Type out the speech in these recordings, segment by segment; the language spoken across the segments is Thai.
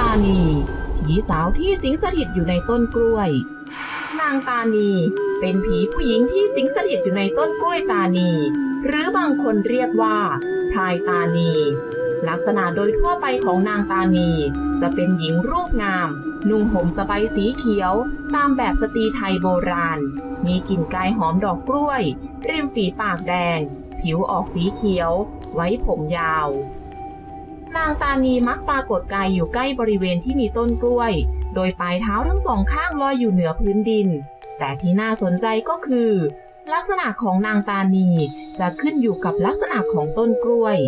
ตานี ผีสาวที่สิงสถิตอยู่ในต้นกล้วย นางตานี เป็นผีผู้หญิงที่สิงสถิตอยู่ในต้นกล้วยตานี หรือบางคนเรียกว่าพรายตานี ลักษณะโดยทั่วไปของนางตานี จะเป็นหญิงรูปงาม นุ่งห่มสบายสีเขียว ตามแบบสตรีไทยโบราณ มีกลิ่นกายหอมดอกกล้วยริมฝีปากแดง ผิวออกสีเขียว ไว้ผมยาว นางตานีมักปรากฏกายอยู่ใกล้บริเวณที่มีต้นกล้วย โดยปลายเท้าทั้งสองข้างลอยอยู่เหนือพื้นดิน แต่ที่น่าสนใจก็คือ ลักษณะของนางตานีจะขึ้นอยู่กับลักษณะของต้นกล้วย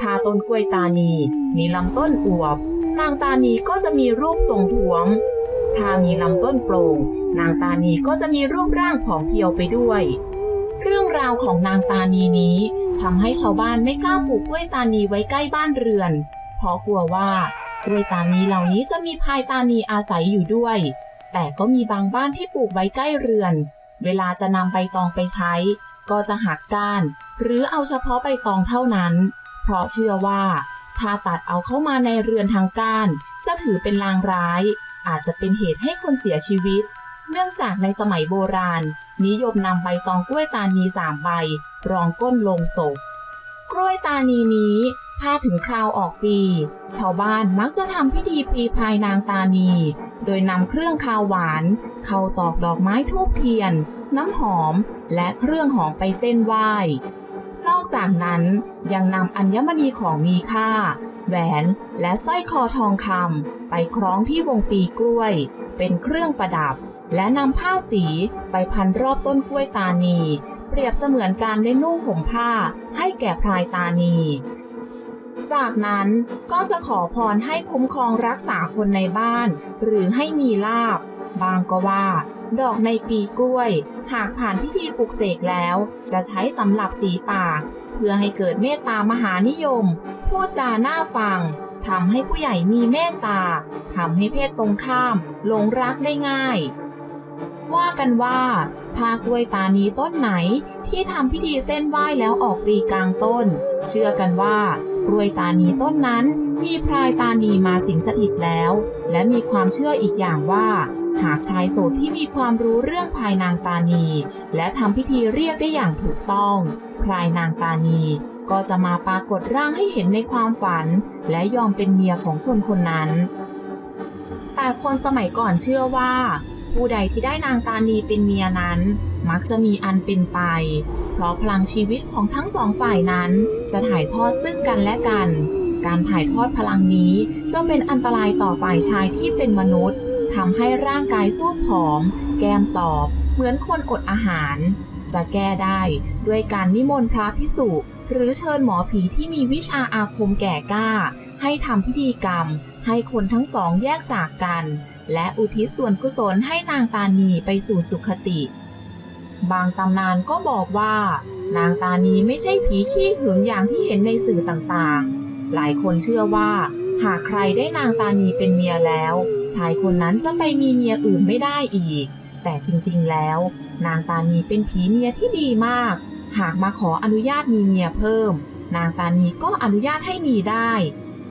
ถ้าต้นกล้วยตานีมีลำต้นอวบ นางตานีก็จะมีรูปทรงถวง ถ้ามีลำต้นโปร่ง นางตานีก็จะมีรูปร่างผอมเพรียวไปด้วย เรื่องราวของนางตานีนี้ ทำให้ชาวบ้านไม่กล้าปลูกกล้วยตานีไว้ใกล้บ้านเรือน เพราะกลัวว่ากล้วยตานีเหล่านี้จะมีพายตานีอาศัยอยู่ด้วย แต่ก็มีบางบ้านที่ปลูกไว้ใกล้เรือน เวลาจะนำใบตองไปใช้ ก็จะหักก้าน หรือเอาเฉพาะใบตองเท่านั้น เพราะเชื่อว่าถ้าตัดเอาเข้ามาในเรือนทางก้าน จะถือเป็นลางร้าย อาจจะเป็นเหตุให้คนเสียชีวิต เนื่องจากในสมัยโบราณ นิยมนำใบตองกล้วยตานีสามใบ รองก้นลงศพ กล้วยตานีนี้ ถ้าถึงคราวออกปี ชาวบ้านมักจะทำพิธีปีพายนางตานี โดยนำเครื่องคาวหวาน เข้าตอกดอกไม้ทูบเทียน น้ำหอม และเครื่องหอมไปเส้นไหว้ นอกจากนั้นยังนำอัญมณีของมีค่า แหวนและสร้อยคอทองคำไปคล้องที่วงปีกล้วย เป็นเครื่องประดับและนำผ้าสีไปพันรอบต้นกล้วยตานี เปรียบเสมือนการได้นุ่งห่มผ้าให้แก่พลายตานี จากนั้นก็จะขอพรให้คุ้มครองรักษาคนในบ้าน หรือให้มีลาบ บางก็ว่า ดอกในปีกล้วย หากผ่านพิธีปลุกเสกแล้ว จะใช้สำหรับสีปาก เพื่อให้เกิดเมตตามหานิยมพูดจาหน่าฟังทำให้ผู้ใหญ่มีเมตตาทำให้เพศตรงข้ามหลงรักได้ง่าย ว่ากันว่าถ้ากล้วยตานีต้นไหนที่ทำพิธีเส้นไหว้แล้วออกปลีกลางต้น เชื่อกันว่ากล้วยตานีต้นนั้นมีพลายตานีมาสิงสถิตแล้ว และมีความเชื่ออีกอย่างว่า หากชายโสดที่มีความรู้เรื่องพายนางตานี และทำพิธีเรียกได้อย่างถูกต้องพลายนางตานีก็จะมาปรากฏร่างให้เห็นในความฝัน และยอมเป็นเมียของคนคนนั้น แต่คนสมัยก่อนเชื่อว่า ผู้ใดที่ได้นางตานีเป็นเมียนั้น มักจะมีอันเป็นไป เพราะพลังชีวิตของทั้งสองฝ่ายนั้น จะถ่ายทอดซึ่งกันและกัน การถ่ายทอดพลังนี้จะเป็นอันตรายต่อฝ่ายชายที่เป็นมนุษย์ทำให้ร่างกายสู้ผอม แก้มตอบ เหมือนคนอดอาหาร จะแก้ได้ด้วยการนิมนต์พระพิสุหรือเชิญหมอผีที่มีวิชาอาคมแก่กล้า ให้ทำพิธีกรรม ให้คนทั้งสองแยกจากกัน และอุทิศส่วนกุศลให้นางตานีไปสู่สุขติ บางตำนานก็บอกว่า นางตานีไม่ใช่ผีขี้หึงอย่างที่เห็นในสื่อต่างๆ หลายคนเชื่อว่า หากใครได้นางตานีเป็นเมียแล้ว ชายคนนั้นจะไปมีเมียอื่นไม่ได้อีก แต่จริงๆแล้ว นางตานีเป็นผีเมียที่ดีมาก หากมาขออนุญาตมีเมียเพิ่ม นางตานีก็อนุญาตให้มีได้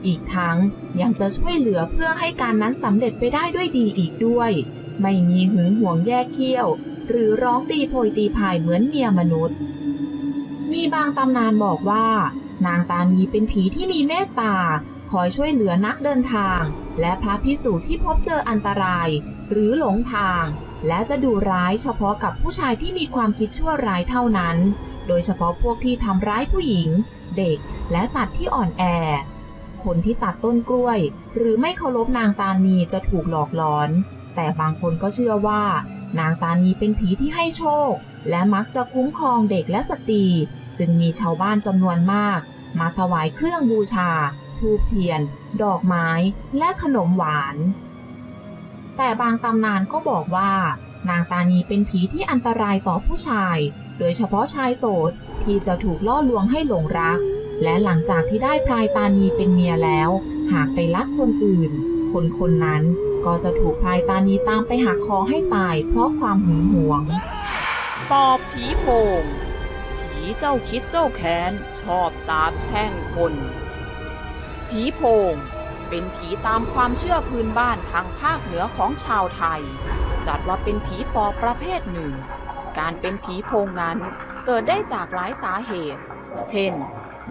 อีกทั้งยังจะช่วยเหลือเพื่อให้การนั้นสำเร็จไปได้ด้วยดีอีกด้วย ไม่มีหึงหวงแยกเขี้ยว หรือร้องตีโพยตีพายเหมือนเมียมนุษย์ มีบางตำนานบอกว่า นางตานีเป็นผีที่มีเมตตา คอยช่วยเหลือนักเดินทาง และพระพิสูจน์ที่พบเจออันตราย หรือหลงทาง และจะดูร้ายเฉพาะกับผู้ชายที่มีความคิดชั่วร้ายเท่านั้น โดยเฉพาะพวกที่ทำร้ายผู้หญิง เด็กและสัตว์ที่อ่อนแอ คนที่ตัดต้นกล้วย หรือไม่เคารพนางตานีจะถูกหลอกหลอน แต่บางคนก็เชื่อว่า นางตานีเป็นผีที่ให้โชค และมักจะคุ้มครองเด็กและสตรี จึงมีชาวบ้านจำนวนมาก มาถวายเครื่องบูชาทูบเทียน ดอกไม้ และขนมหวาน แต่บางตำนานก็บอกว่า นางตานีเป็นผีที่อันตรายต่อผู้ชาย โดยเฉพาะชายโสดที่จะถูกล่อลวงให้หลงรัก และหลังจากที่ได้พลายตานีเป็นเมียแล้ว หากไปรักคนอื่น คนคนนั้นก็จะถูกพลายตานีตามไปหักคอให้ตายเพราะความหึงหวง ปอบผีโพงผีเจ้าคิดเจ้าแค้น ชอบสาบแช่งคนผีโพงเป็นผีตามความเชื่อพื้นบ้านทางภาคเหนือของชาวไทย จัดว่าเป็นผีปอบประเภทหนึ่ง การเป็นผีโพงนั้นเกิดได้จากหลายสาเหตุ เช่น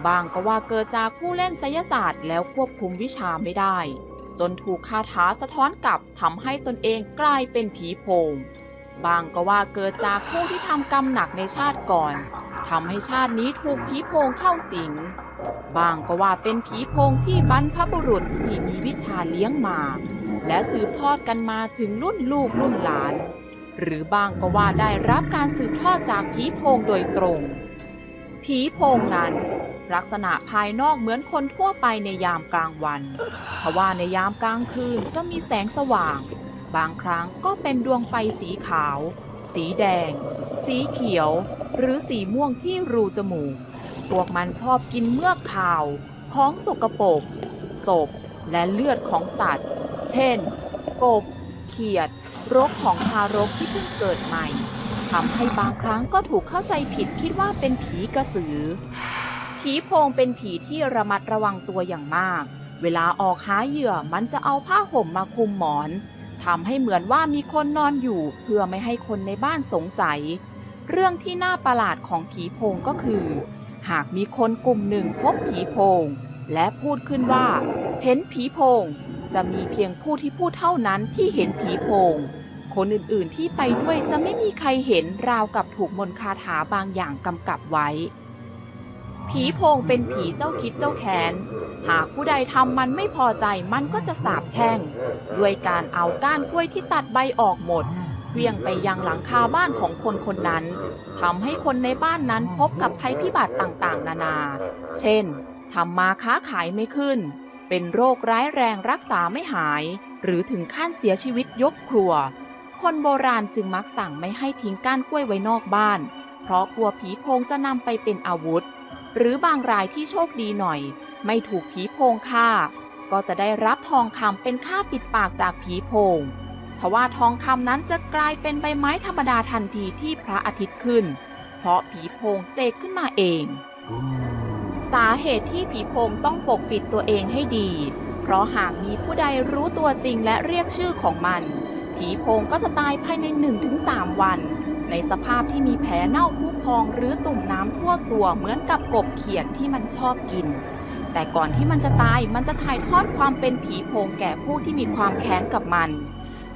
บางก็ว่าเกิดจากผู้เล่นไสยศาสตร์แล้วควบคุมวิชาไม่ได้ จนถูกคาถาสะท้อนกลับทำให้ตนเองกลายเป็นผีโพงบางก็ว่าเกิดจากผู้ที่ทำกรรมหนักในชาติก่อนทำให้ชาตินี้ถูกผีโพงเข้าสิง บางก็ว่าเป็นผีโพงที่บรรพบุรุษที่มีวิชาเลี้ยงมา และสืบทอดกันมาถึงรุ่นลูกรุ่นหลาน หรือบางก็ว่าได้รับการสืบทอดจากผีโพงโดยตรง ผีโพงนั้น ลักษณะภายนอกเหมือนคนทั่วไปในยามกลางวันทว่าในยามกลางคืนจะมีแสงสว่าง บางครั้งก็เป็นดวงไฟสีขาว สีแดง สีเขียว หรือสีม่วงที่รูจมูก พวกมันชอบกินเมือกขาว ของสกปรกศพ และเลือดของสัตว์ เช่น กบ เขียด รกของทารกที่เพิ่งเกิดใหม่ ทำให้บางครั้งก็ถูกเข้าใจผิดคิดว่าเป็นผีกระสือ ผีโพงเป็นผีที่ระมัดระวังตัวอย่างมาก เวลาออกหาเหยื่อมันจะเอาผ้าห่มมาคลุมหมอนทำให้เหมือนว่ามีคนนอนอยู่เพื่อไม่ให้คนในบ้านสงสัย เรื่องที่น่าประหลาดของผีโพงก็คือ หากมีคนกลุ่มหนึ่งพบผีโพง และพูดขึ้นว่า เห็นผีโพง จะมีเพียงผู้ที่พูดเท่านั้นที่เห็นผีโพง คนอื่นๆที่ไปด้วยจะไม่มีใครเห็นราวกับถูกมนคาถาบางอย่างกำกับไว้ ผีโพงเป็นผีเจ้าคิดเจ้าแค้น หากผู้ใดทำมันไม่พอใจมันก็จะสาบแช่ง ด้วยการเอาก้านกล้วยที่ตัดใบออกหมดเวียงไปยังหลังคาบ้านของคนคนนั้นทำให้คนในบ้านนั้นพบกับภัยพิบัติต่างๆ นานา เช่นทำมาค้าขายไม่ขึ้น เป็นโรคร้ายแรงรักษาไม่หาย หรือถึงขั้นเสียชีวิตยกครัว คนโบราณจึงมักสั่งไม่ให้ทิ้งก้านกล้วยไว้นอกบ้าน เพราะกลัวผีโพงจะนำไปเป็นอาวุธ หรือบางรายที่โชคดีหน่อย ไม่ถูกผีโพงฆ่า ก็จะได้รับทองคำเป็นค่าปิดปากจากผีโพงทว่าทองคำนั้นจะกลายเป็นใบไม้ธรรมดาทันทีที่พระอาทิตย์ขึ้น เพราะผีโพงเสกขึ้นมาเอง สาเหตุที่ผีโพงต้องปกปิดตัวเองให้ดี เพราะหากมีผู้ใดรู้ตัวจริงและเรียกชื่อของมัน ผีโพงก็จะตายภายใน 1-3 วัน ในสภาพที่มีแผลเน่าพุพองหรือตุ่มน้ำทั่วตัวเหมือนกับกบเขียดที่มันชอบกิน แต่ก่อนที่มันจะตายมันจะถ่ายทอดความเป็นผีโพงแก่ผู้ที่มีความแค้นกับมัน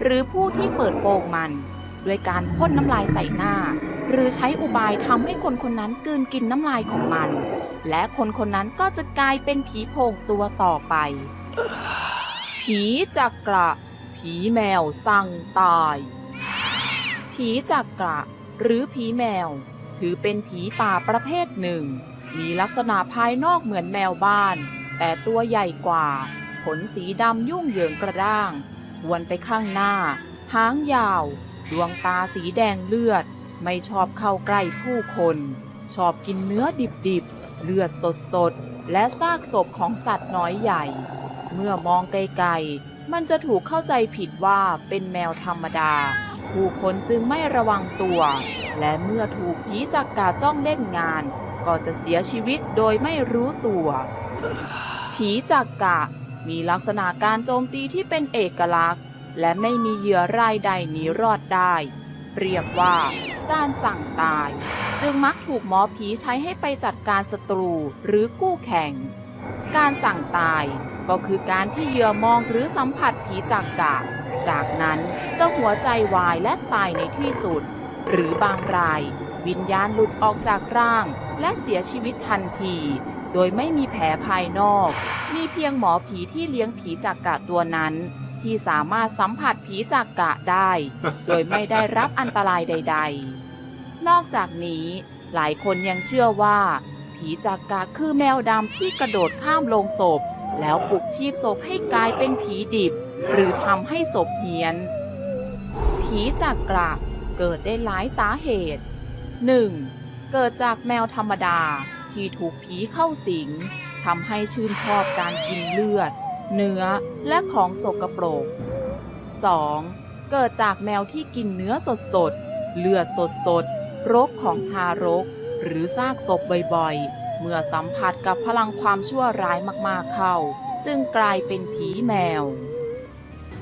หรือผู้ที่เปิดโปงมันด้วยการพ่นน้ำลายใส่หน้า หรือใช้อุบายทำให้คนคนนั้นกลืนกินน้ำลายของมัน และคนคนนั้นก็จะกลายเป็นผีโพงตัวต่อไป ผีจักระ ผีแมวสั่งตาย ผีจักระหรือผีแมว ถือเป็นผีป่าประเภทหนึ่ง มีลักษณะภายนอกเหมือนแมวบ้าน แต่ตัวใหญ่กว่า ขนสีดำยุ่งเหยิงกระด้างวนไปข้างหน้า หางยาว ดวงตาสีแดงเลือด ไม่ชอบเข้าใกล้ผู้คน ชอบกินเนื้อดิบๆ เลือดสดๆ และซากศพของสัตว์น้อยใหญ่ เมื่อมองไกลๆ มันจะถูกเข้าใจผิดว่าเป็นแมวธรรมดา ผู้คนจึงไม่ระวังตัว และเมื่อถูกผีจักกาจ้องเล่นงาน ก็จะเสียชีวิตโดยไม่รู้ตัว ผีจักกะมีลักษณะการโจมตีที่เป็นเอกลักษณ์ และไม่มีเหยื่อรายใดหนีรอดได้ เรียกว่าการสั่งตาย จึงมักถูกหมอผีใช้ให้ไปจัดการศัตรูหรือกู้แข่ง การสั่งตาย ก็คือการที่เหยื่อมองหรือสัมผัสผีจักกะ จากนั้นจะหัวใจวายและตายในที่สุด หรือบางราย วิญญาณหลุดออกจากร่าง และเสียชีวิตทันที โดยไม่มีแผลภายนอก มีเพียงหมอผีที่เลี้ยงผีจักกะตัวนั้น ที่สามารถสัมผัสผีจักกะได้ โดยไม่ได้รับอันตรายใด ๆ นอกจากนี้หลายคนยังเชื่อว่า ผีจักกะคือแมวดำที่กระโดดข้ามโลงศพ แล้วปลุกชีพศพให้กลายเป็นผีดิบ หรือทำให้ศพเฮียน ผีจักกระเกิดได้หลายสาเหตุ 1. เกิดจากแมวธรรมดาที่ถูกผีเข้าสิงทำให้ชื่นชอบการกินเลือด เนื้อและของสกปรก 2. เกิดจากแมวที่กินเนื้อสดๆเลือดสดๆรกของทารก หรือซากศพบ่อยๆ เมื่อสัมผัสกับพลังความชั่วร้ายมากๆเข้า จึงกลายเป็นผีแมว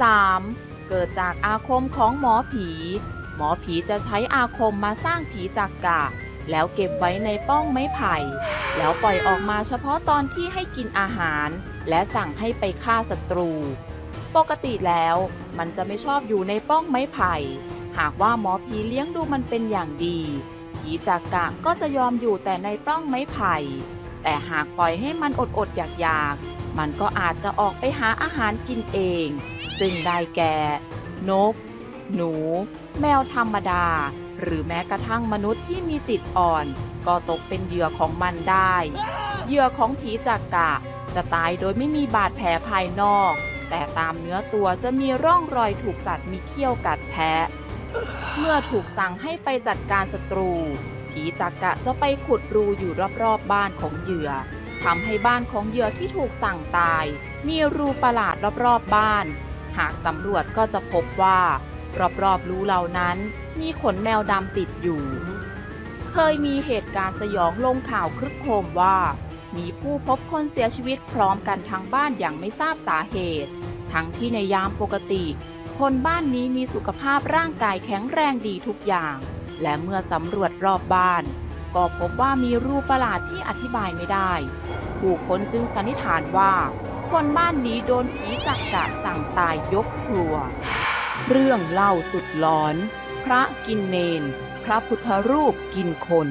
3. เกิดจากอาคมของหมอผี หมอผีจะใช้อาคมมาสร้างผีจากกะแล้วเก็บไว้ในป้องไม้ไผ่ แล้วปล่อยออกมาเฉพาะตอนที่ให้กินอาหาร และสั่งให้ไปฆ่าศัตรู ปกติแล้วมันจะไม่ชอบอยู่ในป้องไม้ไผ่ หากว่าหมอผีเลี้ยงดูมันเป็นอย่างดี ผีจากกะก็จะยอมอยู่แต่ในป้องไม้ไผ่ แต่หากปล่อยให้มันอดอดอยากอยากๆมันก็อาจจะออกไปหาอาหารกินเอง ซึ่งได้แก่ นก หนู แมวธรรมดา หรือแม้กระทั่งมนุษย์ที่มีจิตอ่อน ก็ตกเป็นเหยื่อของมันได้ เหยื่อของผีจากกะ จะตายโดยไม่มีบาดแผลภายนอก แต่ตามเนื้อตัวจะมีร่องรอยถูกสัตว์มีเขี้ยวกัดแทะ เมื่อถูกสั่งให้ไปจัดการศัตรู ผีจักกะจะไปขุดรูอยู่รอบๆบ้านของเหยื่อทำให้บ้านของเหยื่อที่ถูกสั่งตาย มีรูประหลาดรอบๆบ้าน หากสำรวจก็จะพบว่า รอบๆรูเหล่านั้น มีขนแมวดำติดอยู่ เคยมีเหตุการณ์สยองลงข่าวครึกโครมว่า มีผู้พบคนเสียชีวิตพร้อมกันทั้งบ้านอย่างไม่ทราบสาเหตุ ทั้งที่ในยามปกติ คนบ้านนี้มีสุขภาพร่างกายแข็งแรงดีทุกอย่าง และเมื่อสำรวจรอบบ้าน ก็พบว่ามีรูปประหลาดที่อธิบายไม่ได้ ผู้คนจึงสันนิษฐานว่า คนบ้านนี้โดนผีจักกะสั่งตายยกครัว เรื่องเล่าสุดหลอน พระกินเนน พระพุทธรูปกินคน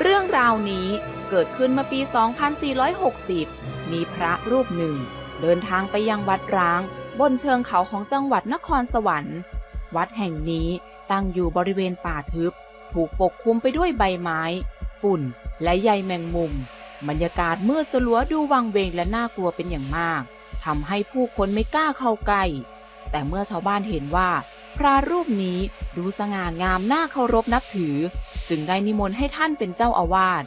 เรื่องราวนี้เกิดขึ้นเมื่อปี 2460 มีพระรูปหนึ่ง เดินทางไปยังวัดร้าง บนเชิงเขาของจังหวัดนครสวรรค์ วัดแห่งนี้ตั้งอยู่บริเวณป่าทึบ ถูกปกคลุมไปด้วยใบไม้ ฝุ่น และใยแมงมุม บรรยากาศมืดสลัวดูวังเวงและน่ากลัวเป็นอย่างมากทำให้ผู้คนไม่กล้าเข้าใกล้ แต่เมื่อชาวบ้านเห็นว่า พระรูปนี้ดูสง่างามน่าเคารพนับถือ จึงได้นิมนต์ให้ท่านเป็นเจ้าอาวาส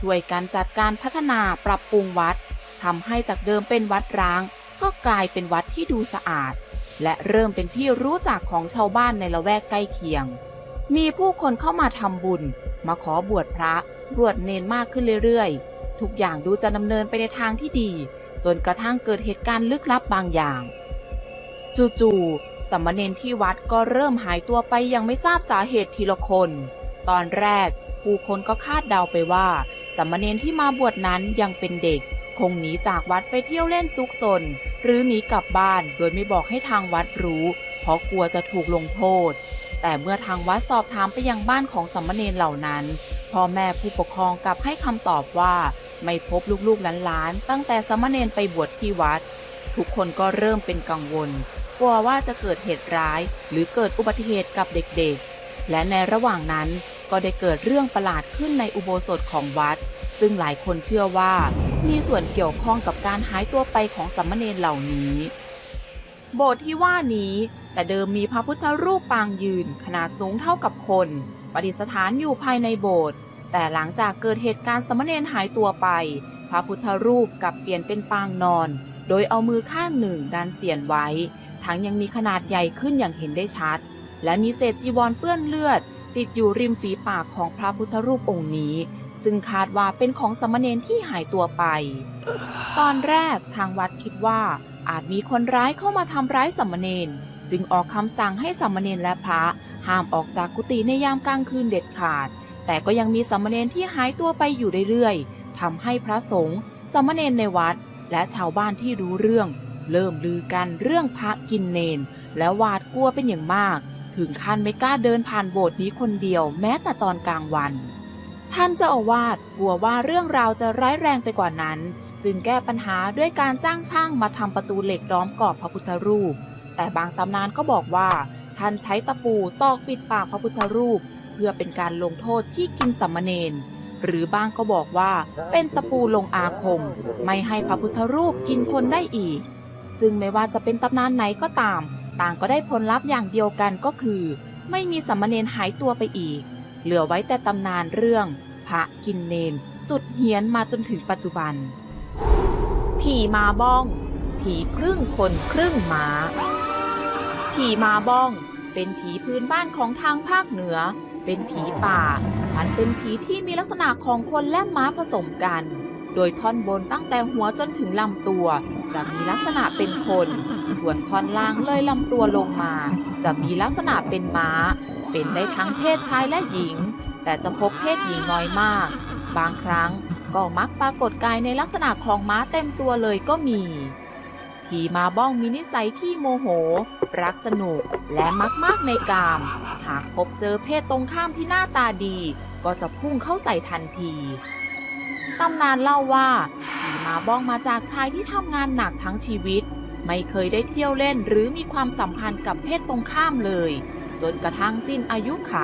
ช่วยกันจัดการพัฒนาปรับปรุงวัดทำให้จากเดิมเป็นวัดร้าง ก็กลายเป็นวัดที่ดูสะอาด และเริ่มเป็นที่รู้จักของชาวบ้านในละแวกใกล้เคียง มีผู้คนเข้ามาทำบุญ มาขอบวชพระ บวชเนนมากขึ้นเรื่อยๆ ทุกอย่างดูจะดำเนินไปในทางที่ดี จนกระทั่งเกิดเหตุการณ์ลึกลับบางอย่างจู่ๆสามเณรที่วัดก็เริ่มหายตัวไปอยังไม่ทราบสาเหตุทีละคน ตอนแรกผู้คนก็คาดเดาไปว่าสามเณรที่มาบวชนั้นยังเป็นเด็ก คงหนีจากวัดไปเที่ยวเล่นซุกซนหรือหนีกลับบ้านโดยไม่บอกให้ทางวัดรู้ เพราะกลัวจะถูกลงโทษ แต่เมื่อทางวัดสอบถามไปยังบ้านของสามเณรเหล่านั้นพ่อแม่ผู้ปกครองกลับให้คำตอบว่า ไม่พบลูกๆหลานๆตั้งแต่สามเณรไปบวชที่วัด ทุกคนก็เริ่มเป็นกังวล กลัวว่าจะเกิดเหตุร้าย หรือเกิดอุบัติเหตุกับเด็กๆ และในระหว่างนั้นก็ได้เกิดเรื่องประหลาดขึ้นในอุโบสถของวัด ซึ่งหลายคนเชื่อว่ามีส่วนเกี่ยวข้องกับการหายตัวไปของสามเณรเหล่านี้ โบสถ์ที่ว่านี้แต่เดิมมีพระพุทธรูปปางยืนขนาดสูงเท่ากับคนประดิษฐานอยู่ภายในโบสถ์แต่หลังจากเกิดเหตุการณ์สามเณรหายตัวไป พระพุทธรูปกลับเปลี่ยนเป็นปางนอน โดยเอามือข้างหนึ่งดันเสียนไว้ ทั้งยังมีขนาดใหญ่ขึ้นอย่างเห็นได้ชัด และมีเศษจีวรเปื้อนเลือด ติดอยู่ริมฝีปากของพระพุทธรูปองค์นี้ ซึ่งคาดว่าเป็นของสามเณรที่หายตัวไป ตอนแรกทางวัดคิดว่าอาจมีคนร้ายเข้ามาทำร้ายสามเณรจึงออกคำสั่งให้สามเณรและพระห้ามออกจากกุฏิในยามกลางคืนเด็ดขาด แต่ก็ยังมีสามเณรที่หายตัวไปอยู่เรื่อยๆทำให้พระสงฆ์สามเณรในวัด และชาวบ้านที่รู้เรื่อง เริ่มลือกันเรื่องพระกินเนน และหวาดกลัวเป็นอย่างมาก ถึงขั้นไม่กล้าเดินผ่านโบสถ์นี้คนเดียวแม้แต่ตอนกลางวัน ท่านเจ้าอาวาสกลัวว่าเรื่องราวจะร้ายแรงไปกว่านั้น จึงแก้ปัญหาด้วยการจ้างช่างมาทำประตูเหล็กล้อมกรอบพระพุทธรูป แต่บางตำนานก็บอกว่า ท่านใช้ตะปูตอกปิดปากพระพุทธรูป เพื่อเป็นการลงโทษที่กินสัมมเนนหรือบางก็บอกว่าเป็นตะปูลงอาคม ไม่ให้พระพุทธรูปกินคนได้อีก ซึ่งไม่ว่าจะเป็นตำนานไหนก็ตาม ต่างก็ได้ผลลัพธ์อย่างเดียวกันก็คือ ไม่มีสัมมเนนหายตัวไปอีก เหลือไว้แต่ตำนานเรื่อง พระกินเนน สุดเฮี้ยนมาจนถึงปัจจุบัน ผีมาบ้อง ผีครึ่งคนครึ่งหมาผีมาบ้อง เป็นผีพื้นบ้านของทางภาคเหนือ เป็นผีป่า มันเป็นผีที่มีลักษณะของคนและม้าผสมกัน โดยท่อนบนตั้งแต่หัวจนถึงลำตัว จะมีลักษณะเป็นคน ส่วนท่อนล่างเลยลำตัวลงมา จะมีลักษณะเป็นม้า เป็นได้ทั้งเพศชายและหญิง แต่จะพบเพศหญิงน้อยมาก บางครั้งก็มักปรากฏกายในลักษณะของม้าเต็มตัวเลยก็มีผีมาบ้องมีนิสัยขี้โมโห รักสนุกและมักมากในกาม หากพบเจอเพศตรงข้ามที่หน้าตาดี ก็จะพุ่งเข้าใส่ทันทีตำนานเล่าว่าผีมาบ้องมาจากชายที่ทำงานหนักทั้งชีวิต ไม่เคยได้เที่ยวเล่นหรือมีความสัมพันธ์กับเพศตรงข้ามเลย จนกระทั่งสิ้นอายุไข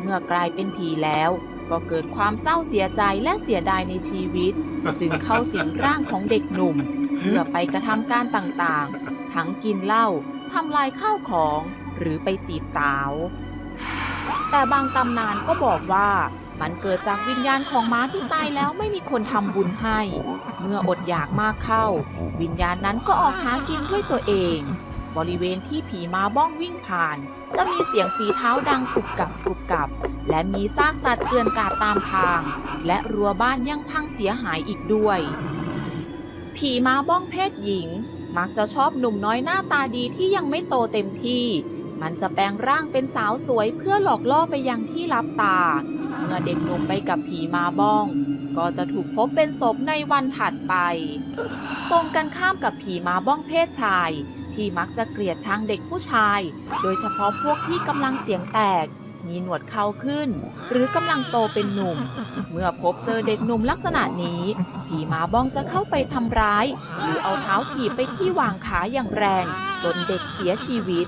เมื่อกลายเป็นผีแล้ว ก็เกิดความเศร้าเสียใจและเสียดายในชีวิต จึงเข้าสิงร่างของเด็กหนุ่ม เพื่อไปกระทำการต่างๆ ทั้งกินเหล้าทำลายข้าวของ หรือไปจีบสาว แต่บางตำนานก็บอกว่ามันเกิดจากวิญญาณของม้าที่ตายแล้วไม่มีคนทำบุญให้ เมื่ออดอยากมากเข้า วิญญาณนั้นก็ออกหากินด้วยตัวเอง บริเวณที่ผีม้าบ้องวิ่งผ่าน จะมีเสียงฝีเท้าดังกรุบกรับกรุบกรับ และมีซากสัตว์เกลื่อนกลาดตามทาง และรั้วบ้านยังพังเสียหายอีกด้วย ผีม้าบ้องเพศหญิง มักจะชอบหนุ่มน้อยหน้าตาดีที่ยังไม่โตเต็มที่ มันจะแปลงร่างเป็นสาวสวยเพื่อหลอกล่อไปยังที่ลับตา เมื่อเด็กหนุ่มไปกับผีม้าบ้องก็จะถูกพบเป็นศพในวันถัดไป ตรงกันข้ามกับผีม้าบ้องเพศชาย ที่มักจะเกลียดชังเด็กผู้ชาย โดยเฉพาะพวกที่กำลังเสียงแตก มีหนวดเขาขึ้น หรือกำลังโตเป็นหนุ่ม เมื่อพบเจอเด็กหนุ่มลักษณะนี้ ผีมาบ้องจะเข้าไปทำร้าย หรือเอาเท้าถีบไปที่วางขาอย่างแรง จนเด็กเสียชีวิต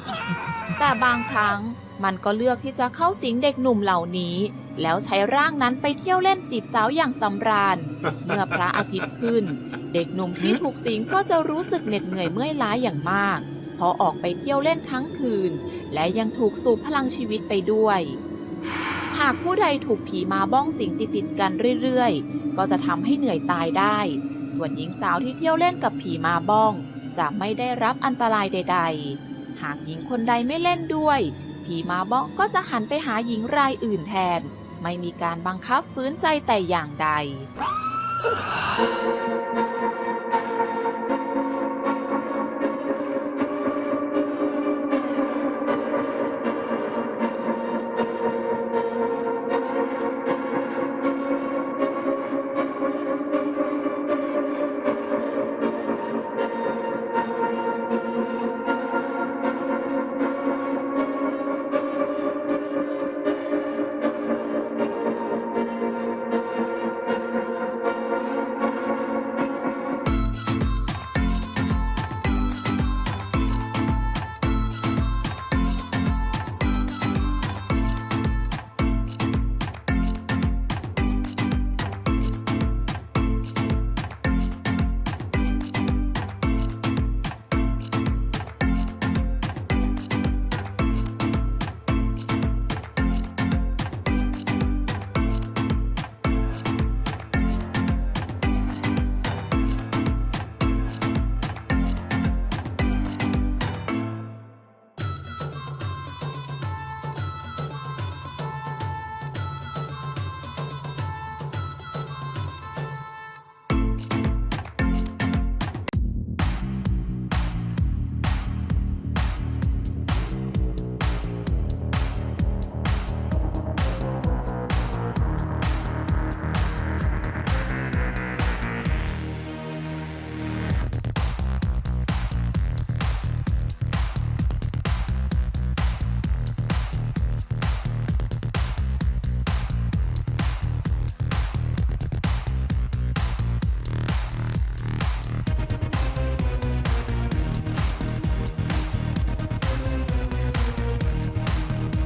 แต่บางครั้งมันก็เลือกที่จะเข้าสิงเด็กหนุ่มเหล่านี้ แล้วใช้ร่างนั้นไปเที่ยวเล่นจีบสาวอย่างสำราญ เมื่อพระอาทิตย์ขึ้น เด็กหนุ่มที่ถูกสิงก็จะรู้สึกเหน็ดเหนื่อยเมื่อยล้าอย่างมาก เพราะออกไปเที่ยวเล่นทั้งคืน และยังถูกสูบพลังชีวิตไปด้วย หากผู้ใดถูกผีมาบ้องสิงติดติดกันเรื่อยๆ ก็จะทำให้เหนื่อยตายได้ ส่วนหญิงสาวที่เที่ยวเล่นกับผีมาบ้อง จะไม่ได้รับอันตรายใด ๆ หากหญิงคนใดไม่เล่นด้วย ผีมาบ้องก็จะหันไปหาหญิงรายอื่นแทน ไม่มีการบังคับฟื้นใจแต่อย่างใด